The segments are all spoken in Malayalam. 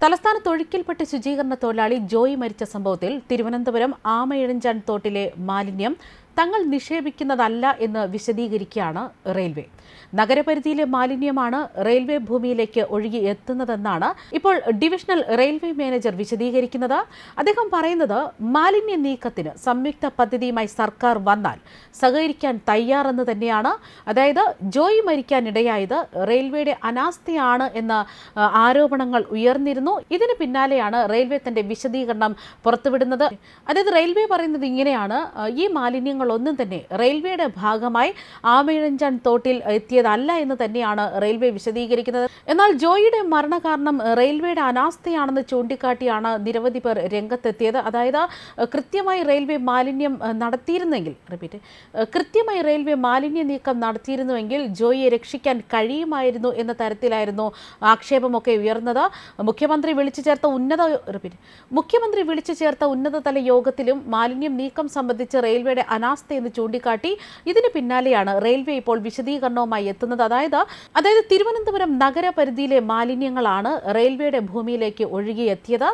തലസ്ഥാനത്ത് ഒഴുക്കിൽപ്പെട്ട് ശുചീകരണ തൊഴിലാളി ജോയി മരിച്ച സംഭവത്തിൽ തിരുവനന്തപുരം ആമയിഴഞ്ചാൻ തോട്ടിലെ മാലിന്യം തങ്ങൾ നിക്ഷേപിക്കുന്നതല്ല എന്ന് വിശദീകരിക്കുകയാണ് റെയിൽവേ. നഗരപരിധിയിലെ മാലിന്യമാണ് റെയിൽവേ ഭൂമിയിലേക്ക് ഒഴുകി എത്തുന്നതെന്നാണ് ഇപ്പോൾ ഡിവിഷണൽ റെയിൽവേ മാനേജർ വിശദീകരിക്കുന്നത്. അദ്ദേഹം പറയുന്നത് മാലിന്യ നീക്കത്തിന് സംയുക്ത പദ്ധതിയുമായി സർക്കാർ വന്നാൽ സഹകരിക്കാൻ തയ്യാറെന്ന് തന്നെയാണ്. അതായത് ജോയി മരിക്കാനിടയായത് റെയിൽവേയുടെ അനാസ്ഥയാണ് എന്ന ആരോപണങ്ങൾ ഉയർന്നിരുന്നു. ഇതിന് പിന്നാലെയാണ് റെയിൽവേ തന്റെ വിശദീകരണം പുറത്തുവിടുന്നത്. അതായത് റെയിൽവേ പറയുന്നത് ഇങ്ങനെയാണ്. ഈ ഈ മാലിന്യങ്ങളൊന്നും തന്നെ റെയിൽവേയുടെ ഭാഗമായി ആമയിഴഞ്ചാൻ തോട്ടിൽ എത്തിയതല്ല എന്ന് തന്നെയാണ് റെയിൽവേ വിശദീകരിക്കുന്നത്. എന്നാൽ ജോയിയുടെ മരണകാരണം റെയിൽവേയുടെ അനാസ്ഥയാണെന്ന് ചൂണ്ടിക്കാട്ടിയാണ് നിരവധി പേർ രംഗത്തെത്തിയത്. അതായത് കൃത്യമായി റെയിൽവേ മാലിന്യം നടത്തിയിരുന്നെങ്കിൽ റിപ്പീറ്റ് കൃത്യമായി റെയിൽവേ മാലിന്യ നീക്കം നടത്തിയിരുന്നുവെങ്കിൽ ജോയിയെ രക്ഷിക്കാൻ കഴിയുമായിരുന്നു എന്ന തരത്തിലായിരുന്നു ആക്ഷേപമൊക്കെ ഉയർന്നത്. മുഖ്യമന്ത്രി വിളിച്ചു ചേർത്ത ഉന്നത റിപ്പീറ്റ് മുഖ്യമന്ത്രി വിളിച്ചു ചേർത്ത ഉന്നതതല യോഗത്തിലും മാലിന്യം നീക്കം സംബന്ധിച്ച് റെയിൽവേയുടെ അനാസ്ഥയെന്ന് ചൂണ്ടിക്കാട്ടി ഇതിന് പിന്നാലെയാണ് റെയിൽവേ ഇപ്പോൾ വിശദീകരണവുമായി എത്തുന്നത്. അതായത് അതായത് തിരുവനന്തപുരം നഗരപരിധിയിലെ മാലിന്യങ്ങളാണ് റെയിൽവേയുടെ ഭൂമിയിലേക്ക് ഒഴുകിയെത്തിയത്.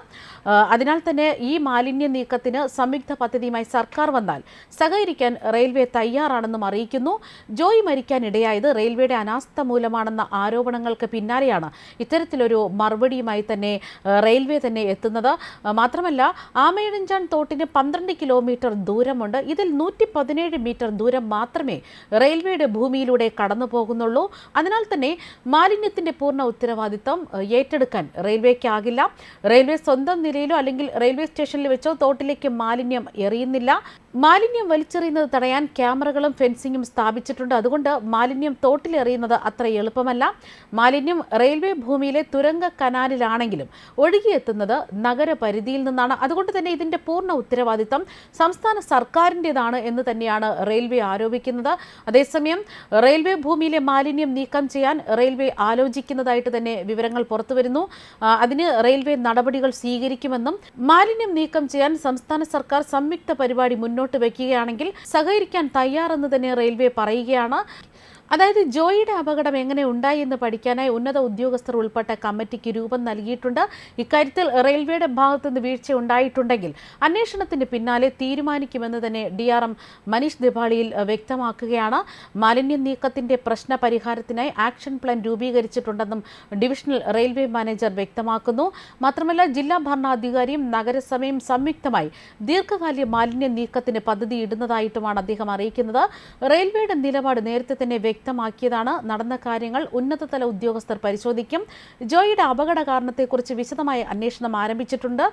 അതിനാൽ തന്നെ ഈ മാലിന്യ നീക്കത്തിന് സംയുക്ത പദ്ധതിയുമായി സർക്കാർ വന്നാൽ സഹകരിക്കാൻ റെയിൽവേ തയ്യാറാണെന്നും അറിയിക്കുന്നു. ജോയി മരിക്കാനിടയായത് റെയിൽവേയുടെ അനാസ്ഥ മൂലമാണെന്ന ആരോപണങ്ങൾക്ക് പിന്നാലെയാണ് ഇത്തരത്തിലൊരു മറുപടിയുമായി തന്നെ റെയിൽവേ തന്നെ എത്തുന്നത്. മാത്രമല്ല ആമയിടഞ്ചാൻ തോട്ടിന് പന്ത്രണ്ട് കിലോമീറ്റർ ദൂരമുണ്ട്. ഇതിൽ നൂറ്റി പതിനേഴ് മീറ്റർ ദൂരം മാത്രമേ റെയിൽവേയുടെ ഭൂമിയിലൂടെ കടന്നു പോകുന്നുള്ളൂ. അതിനാൽ തന്നെ മാലിന്യത്തിന്റെ പൂർണ ഉത്തരവാദിത്തം ഏറ്റെടുക്കാൻ റെയിൽവേക്കാകില്ല. റെയിൽവേ സ്വന്തം നിലയിലോ അല്ലെങ്കിൽ റെയിൽവേ സ്റ്റേഷനിൽ വെച്ചോ തോട്ടിലേക്ക് മാലിന്യം എറിയുന്നില്ല. മാലിന്യം വലിച്ചെറിയുന്നത് തടയാൻ ക്യാമറകളും ഫെൻസിങ്ങും സ്ഥാപിച്ചിട്ടുണ്ട്. അതുകൊണ്ട് മാലിന്യം തോട്ടിലെറിയുന്നത് അത്ര എളുപ്പമല്ല. മാലിന്യം റെയിൽവേ ഭൂമിയിലെ തുരങ്ക കനാലിലാണെങ്കിലും ഒഴുകിയെത്തുന്നത് നഗരപരിധിയിൽ നിന്നാണ്. അതുകൊണ്ട് തന്നെ ഇതിന്റെ പൂർണ ഉത്തരവാദിത്തം സംസ്ഥാന സർക്കാരിന്റെതാണ് എന്ന് തന്നെയാണ് റെയിൽവേ ആരോപിക്കുന്നത്. അതേസമയം റെയിൽവേ ഭൂമിയിലെ മാലിന്യം നീക്കം ചെയ്യാൻ റെയിൽവേ ആലോചിക്കുന്നതായിട്ട് തന്നെ വിവരങ്ങൾ പുറത്തുവരുന്നു. അതിന് റെയിൽവേ നടപടികൾ സ്വീകരിക്കുമെന്നും മാലിന്യം നീക്കം ചെയ്യാൻ സംസ്ഥാന സർക്കാർ സംയുക്ത പരിപാടി മുന്നോട്ട് വയ്ക്കുകയാണെങ്കിൽ സഹകരിക്കാൻ തയ്യാറെന്ന് തന്നെ റെയിൽവേ പറയുകയാണ്. അതായത് ജോയിയുടെ അപകടം എങ്ങനെ ഉണ്ടായി എന്ന് പഠിക്കാനായി ഉന്നത ഉദ്യോഗസ്ഥർ ഉൾപ്പെട്ട കമ്മിറ്റിക്ക് രൂപം നൽകിയിട്ടുണ്ട്. ഇക്കാര്യത്തിൽ റെയിൽവേയുടെ ഭാഗത്തു നിന്ന് വീഴ്ച ഉണ്ടായിട്ടുണ്ടെങ്കിൽ അന്വേഷണത്തിന് പിന്നാലെ തീരുമാനിക്കുമെന്ന് തന്നെ ഡി ആർ എം മനീഷ് ദിപാളിയിൽ വ്യക്തമാക്കുകയാണ്. മാലിന്യ നീക്കത്തിന്റെ പ്രശ്ന പരിഹാരത്തിനായി ആക്ഷൻ പ്ലാൻ രൂപീകരിച്ചിട്ടുണ്ടെന്നും ഡിവിഷണൽ റെയിൽവേ മാനേജർ വ്യക്തമാക്കുന്നു. മാത്രമല്ല ജില്ലാ ഭരണാധികാരിയും നഗരസഭയും സംയുക്തമായി ദീർഘകാല മാലിന്യ നീക്കത്തിന് പദ്ധതി ഇടുന്നതായിട്ടുമാണ് അദ്ദേഹം അറിയിക്കുന്നത്. റെയിൽവേയുടെ നിലപാട് നേരത്തെ തന്നെ വ്യക്തമാക്കിയതാണ്. നടന്ന കാര്യങ്ങൾ ഉന്നതതല ഉദ്യോഗസ്ഥർ പരിശോധിക്കും. ജോയിയുടെ അപകട കാരണത്തെക്കുറിച്ച് വിശദമായ അന്വേഷണം ആരംഭിച്ചിട്ടുണ്ട്.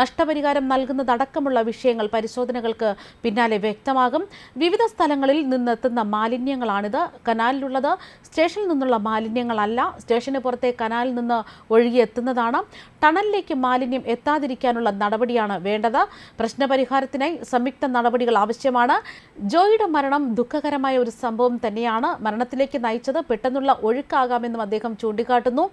നഷ്ടപരിഹാരം നൽകുന്നതടക്കമുള്ള വിഷയങ്ങൾ പരിശോധനകൾക്ക് പിന്നാലെ വ്യക്തമാകും. വിവിധ സ്ഥലങ്ങളിൽ നിന്നെത്തുന്ന മാലിന്യങ്ങളാണിത്. കനാലിലുള്ളത്. സ്റ്റേഷനിൽ നിന്നുള്ള മാലിന്യങ്ങളല്ല. സ്റ്റേഷന് പുറത്തെ കനാലിൽ നിന്ന് ഒഴുകിയെത്തുന്നതാണ്. ടണലിലേക്ക് മാലിന്യം എത്താതിരിക്കാനുള്ള നടപടിയാണ് വേണ്ടത്. പ്രശ്നപരിഹാരത്തിനായി സംയുക്ത നടപടികൾ ആവശ്യമാണ്. ജോയിയുടെ മരണം ദുഃഖകരമായ ഒരു സംഭവം തന്നെയാണ്. മരണത്തിലേക്ക് നയിച്ചത് പെട്ടെന്നുള്ള ഒഴുക്കാകാമെന്നും അദ്ദേഹം ചൂണ്ടിക്കാട്ടുന്നു.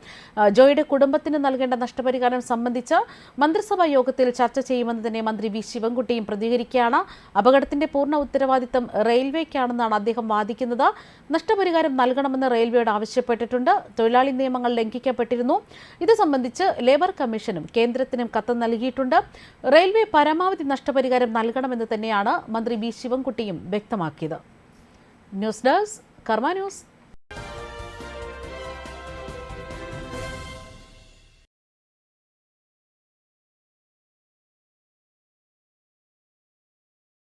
ജോയുടെ കുടുംബത്തിന് നൽകേണ്ട നഷ്ടപരിഹാരം സംബന്ധിച്ച് മന്ത്രിസഭാ യോഗത്തിൽ ചർച്ച ചെയ്യുമെന്ന് തന്നെ മന്ത്രി വി ശിവൻകുട്ടിയും പ്രതികരിക്കുകയാണ്. അപകടത്തിന്റെ പൂർണ ഉത്തരവാദിത്തം റെയിൽവേക്കാണെന്നാണ് അദ്ദേഹം വാദിക്കുന്നത്. നഷ്ടപരിഹാരം നൽകണമെന്ന് റെയിൽവേയോട് ആവശ്യപ്പെട്ടിട്ടുണ്ട്. തൊഴിലാളി നിയമങ്ങൾ ലംഘിക്കപ്പെട്ടിരുന്നു. ഇത് സംബന്ധിച്ച് ലേബർ കമ്മീഷനും കേന്ദ്രത്തിനും കത്ത് നൽകിയിട്ടുണ്ട്. റെയിൽവേ പരമാവധി നഷ്ടപരിഹാരം നൽകണമെന്ന് തന്നെയാണ് മന്ത്രി വി ശിവൻകുട്ടിയും വ്യക്തമാക്കിയത്. ന്യൂസ് ഡെസ്ക് കർമ്മ ന്യൂസ്